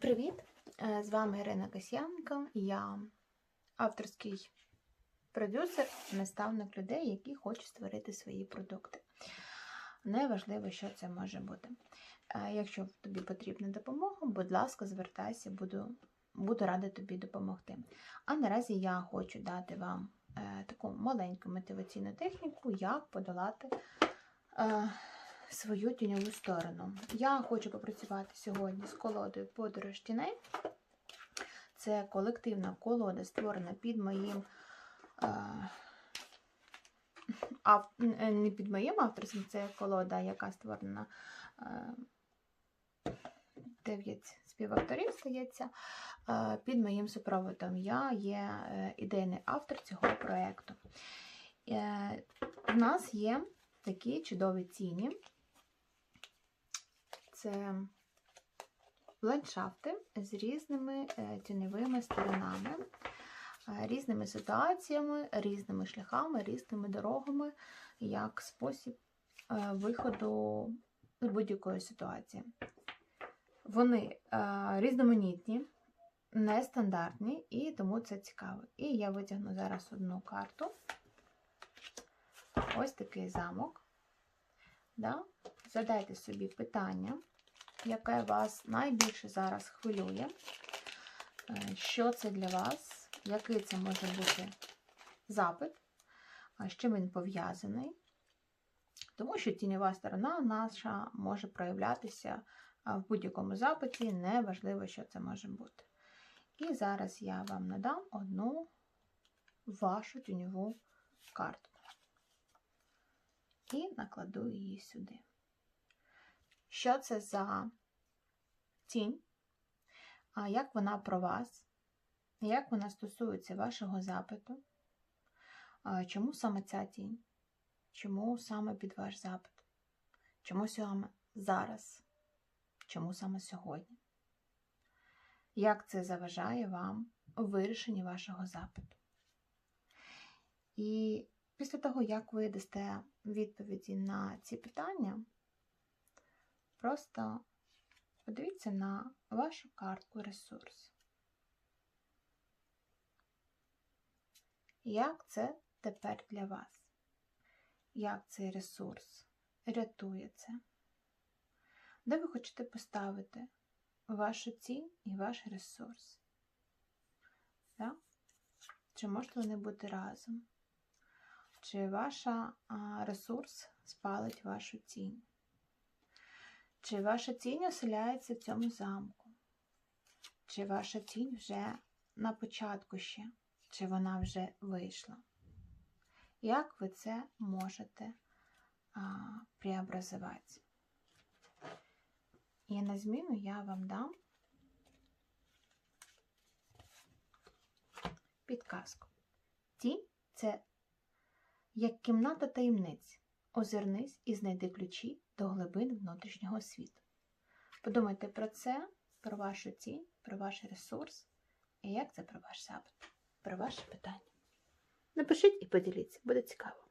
Привіт! Е, З вами Ірина Касьяненко. Я авторський продюсер, наставник людей, які хочуть створити свої продукти. Неважливо, що це може бути. Е, Якщо тобі потрібна допомога, будь ласка, звертайся, буду, буду рада тобі допомогти. А наразі я хочу дати вам е, таку маленьку мотиваційну техніку, як подолати. Е, свою тіньову сторону. Я хочу попрацювати сьогодні з колодою Подорож тіней. Це колективна колода, створена під моїм. Е, ав, е, не під моїм авторством, це колода, яка створена е, 9 співавторів, здається, е, під моїм супроводом. Я є е, ідейний автор цього проєкту. Е, у нас є такі чудові тіні. Це ландшафти з різними е, тіньовими сторонами, е, різними ситуаціями, різними шляхами, різними дорогами, як спосіб е, виходу будь-якої ситуації. Вони різноманітні, нестандартні, і тому це цікаво. І я витягну зараз одну карту. Ось такий замок. Да? Задайте собі питання, яке вас найбільше зараз хвилює. Е, Що це для вас? Який це може бути запит? З чим він пов'язаний? Тому що тіньова сторона наша може проявлятися в будь-якому запиті, неважливо, що це може бути. І зараз я вам надам одну вашу тіньову карту. І накладу її сюди. Що це за тінь? Як вона про вас? Як вона стосується вашого запиту? Чому саме ця тінь? Чому саме під ваш запит? Чому саме зараз? Чому саме сьогодні? Як це заважає вам у вирішенні вашого запиту? І після того, як ви дасте відповіді на ці питання, просто подивіться на вашу картку ресурс. Як це тепер для вас? Як цей ресурс рятує це? Де ви хочете поставити вашу цінь і ваш ресурс? Так? Чи можете вони бути разом? Чи ваша ресурс спалить вашу тінь? Чи ваша тінь оселяється в цьому замку? Чи ваша тінь вже на початку ще? Чи вона вже вийшла? Як ви це можете а, преобразувати? І на зміну я вам дам підказку. Тінь це як кімната таємниць. Озирнись і знайди ключі до глибин внутрішнього світу. Подумайте про це, про вашу цінь, про ваш ресурс і як це про ваш запит, про ваше питання. Напишіть і поділіться, буде цікаво.